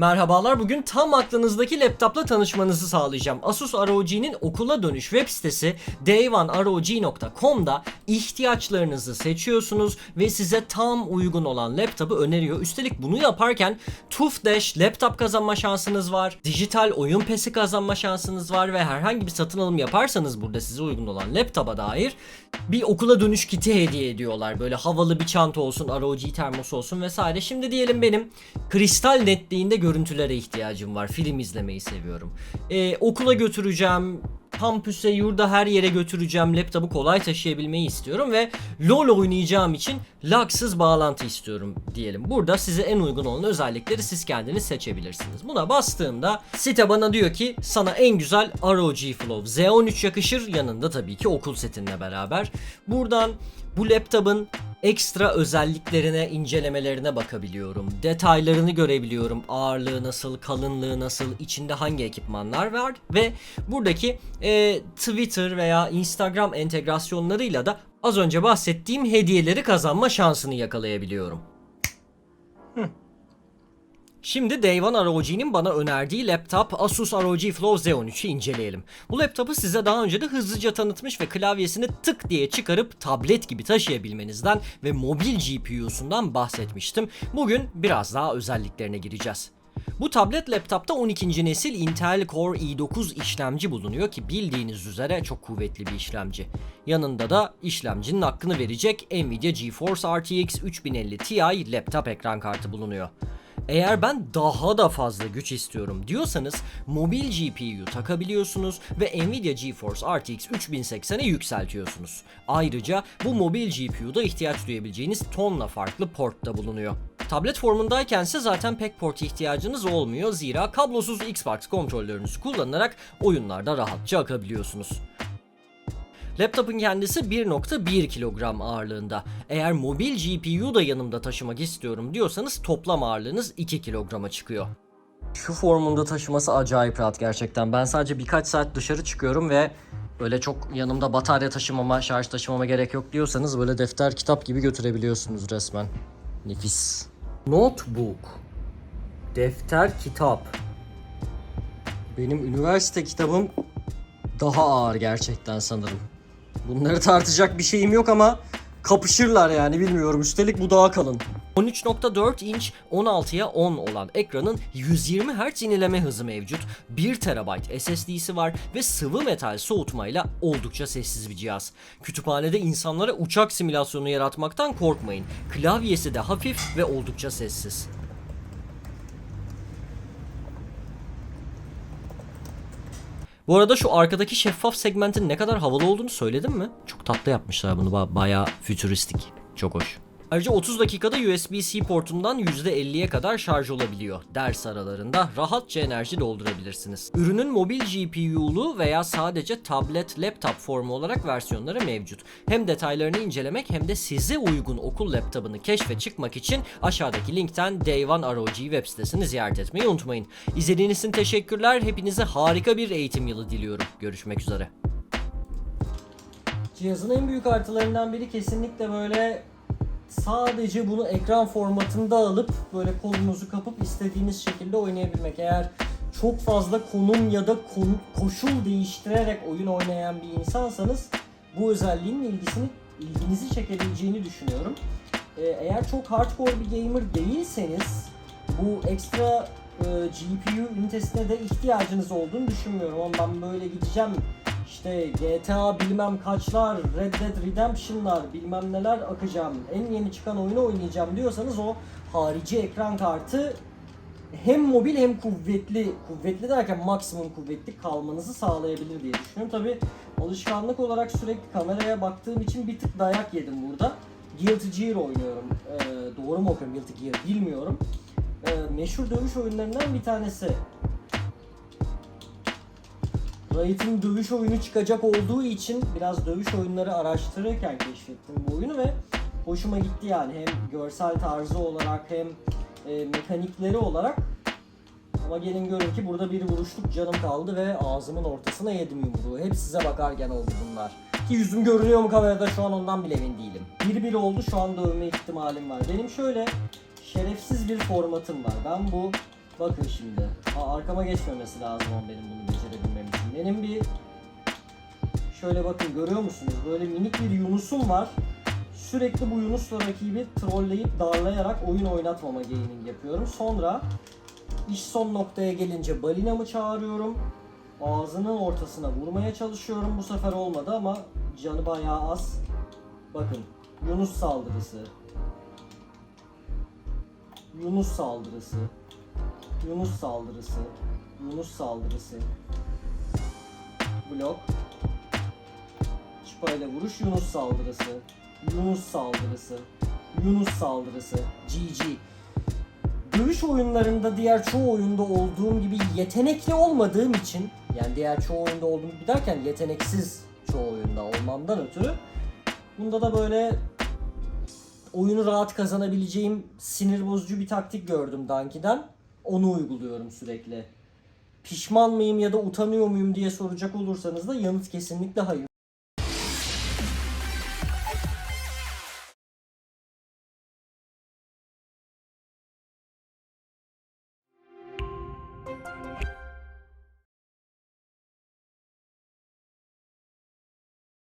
Merhabalar bugün tam aklınızdaki laptopla tanışmanızı sağlayacağım. Asus ROG'nin okula dönüş web sitesi day1rog.com'da ihtiyaçlarınızı seçiyorsunuz ve size tam uygun olan laptopu öneriyor. Üstelik bunu yaparken TUF Dash laptop kazanma şansınız var. Dijital oyun pesi kazanma şansınız var ve herhangi bir satın alım yaparsanız burada size uygun olan laptopa dair bir okula dönüş kiti hediye ediyorlar. Böyle havalı bir çanta olsun, ROG termosu olsun vesaire. Şimdi diyelim benim kristal netliğinde görüntülere ihtiyacım var. Film izlemeyi seviyorum. Ee, okula götüreceğim, kampüse, yurda her yere götüreceğim. Laptopu kolay taşıyabilmeyi istiyorum ve LoL oynayacağım için lagsız bağlantı istiyorum diyelim. Burada size en uygun olan özellikleri siz kendiniz seçebilirsiniz. Buna bastığımda site bana diyor ki sana en güzel ROG Flow Z13 yakışır. Yanında tabii ki okul setinle beraber. Buradan bu laptopun ekstra özelliklerine, incelemelerine bakabiliyorum. Detaylarını görebiliyorum. Ağırlığı nasıl, kalınlığı nasıl, içinde hangi ekipmanlar var ve buradaki e, Twitter veya Instagram entegrasyonlarıyla da az önce bahsettiğim hediyeleri kazanma şansını yakalayabiliyorum. Şimdi Day One ROG'nin bana önerdiği laptop Asus ROG Flow Z13'ü inceleyelim. Bu laptopu size daha önce de hızlıca tanıtmış ve klavyesini tık diye çıkarıp tablet gibi taşıyabilmenizden ve mobil GPU'sundan bahsetmiştim. Bugün biraz daha özelliklerine gireceğiz. Bu tablet laptopta 12. nesil Intel Core i9 işlemci bulunuyor ki bildiğiniz üzere çok kuvvetli bir işlemci. Yanında da işlemcinin hakkını verecek Nvidia GeForce RTX 3050 Ti laptop ekran kartı bulunuyor. Eğer ben daha da fazla güç istiyorum diyorsanız mobil GPU takabiliyorsunuz ve Nvidia GeForce RTX 3080'e yükseltiyorsunuz. Ayrıca bu mobil GPU'da ihtiyaç duyabileceğiniz tonla farklı port da bulunuyor. Tablet formundayken ise zaten pek port ihtiyacınız olmuyor zira kablosuz Xbox kontrollerinizi kullanarak oyunlarda rahatça akabiliyorsunuz. Laptopun kendisi 1.1 kilogram ağırlığında. Eğer mobil GPU da yanımda taşımak istiyorum diyorsanız toplam ağırlığınız 2 kilograma çıkıyor. Şu formunda taşıması acayip rahat gerçekten. Ben sadece birkaç saat dışarı çıkıyorum ve böyle çok yanımda batarya taşımama, şarj taşımama gerek yok diyorsanız böyle defter kitap gibi götürebiliyorsunuz resmen. Nefis. Notebook. Defter kitap. Benim üniversite kitabım daha ağır gerçekten sanırım. Bunları tartacak bir şeyim yok ama kapışırlar yani bilmiyorum. Üstelik bu daha kalın. 13.4 inç 16'ya 10 olan ekranın 120 Hz yenileme hızı mevcut. 1 TB SSD'si var ve sıvı metal soğutmayla oldukça sessiz bir cihaz. Kütüphanede insanlara uçak simülasyonu yaratmaktan korkmayın. Klavyesi de hafif ve oldukça sessiz. Bu arada şu arkadaki şeffaf segmentin ne kadar havalı olduğunu söyledim mi? Çok tatlı yapmışlar bunu ba- bayağı fütüristik. Çok hoş. Ayrıca 30 dakikada USB-C portundan %50'ye kadar şarj olabiliyor. Ders aralarında rahatça enerji doldurabilirsiniz. Ürünün mobil GPU'lu veya sadece tablet, laptop formu olarak versiyonları mevcut. Hem detaylarını incelemek hem de size uygun okul laptopunu keşfe çıkmak için aşağıdaki linkten Day One ROG web sitesini ziyaret etmeyi unutmayın. İzlediğiniz için teşekkürler. Hepinize harika bir eğitim yılı diliyorum. Görüşmek üzere. Cihazın en büyük artılarından biri kesinlikle böyle sadece bunu ekran formatında alıp böyle kolunuzu kapıp istediğiniz şekilde oynayabilmek. Eğer çok fazla konum ya da konu- koşul değiştirerek oyun oynayan bir insansanız bu özelliğin ilgisini ilginizi çekebileceğini düşünüyorum. Ee, eğer çok hardcore bir gamer değilseniz bu ekstra e, GPU ünitesine de ihtiyacınız olduğunu düşünmüyorum. Ondan böyle gideceğim işte GTA bilmem kaçlar, Red Dead Redemption'lar bilmem neler akacağım. En yeni çıkan oyunu oynayacağım diyorsanız o harici ekran kartı hem mobil hem kuvvetli, kuvvetli derken maksimum kuvvetli kalmanızı sağlayabilir diye düşünüyorum. Tabi alışkanlık olarak sürekli kameraya baktığım için bir tık dayak yedim burada. Guilty Gear oynuyorum. Ee, doğru mu okuyorum Guilty Gear bilmiyorum. Ee, meşhur dövüş oyunlarından bir tanesi. Riot'ın dövüş oyunu çıkacak olduğu için biraz dövüş oyunları araştırırken keşfettim bu oyunu ve hoşuma gitti yani hem görsel tarzı olarak hem e, mekanikleri olarak ama gelin görün ki burada bir vuruşluk canım kaldı ve ağzımın ortasına yedim yumruğu. Hep size bakarken oldu bunlar. Ki yüzüm görünüyor mu kamerada şu an ondan bile emin değilim. Bir bir oldu şu an dövme ihtimalim var. Benim şöyle şerefsiz bir formatım var. Ben bu Bakın şimdi. Aa, arkama geçmemesi lazım benim bunu becerebilmem için. Benim bir şöyle bakın görüyor musunuz? Böyle minik bir Yunus'um var. Sürekli bu Yunus'la rakibi trolleyip darlayarak oyun oynatmama gaming yapıyorum. Sonra iş son noktaya gelince balinamı çağırıyorum. Ağzının ortasına vurmaya çalışıyorum. Bu sefer olmadı ama canı bayağı az. Bakın Yunus saldırısı. Yunus saldırısı. Yunus saldırısı. Yunus saldırısı. Blok. Çıpayla vuruş Yunus saldırısı. Yunus saldırısı. Yunus saldırısı. GG. Dövüş oyunlarında diğer çoğu oyunda olduğum gibi yetenekli olmadığım için yani diğer çoğu oyunda olduğum gibi derken yeteneksiz çoğu oyunda olmamdan ötürü bunda da böyle oyunu rahat kazanabileceğim sinir bozucu bir taktik gördüm Danki'den. Onu uyguluyorum sürekli. Pişman mıyım ya da utanıyor muyum diye soracak olursanız da yanıt kesinlikle hayır.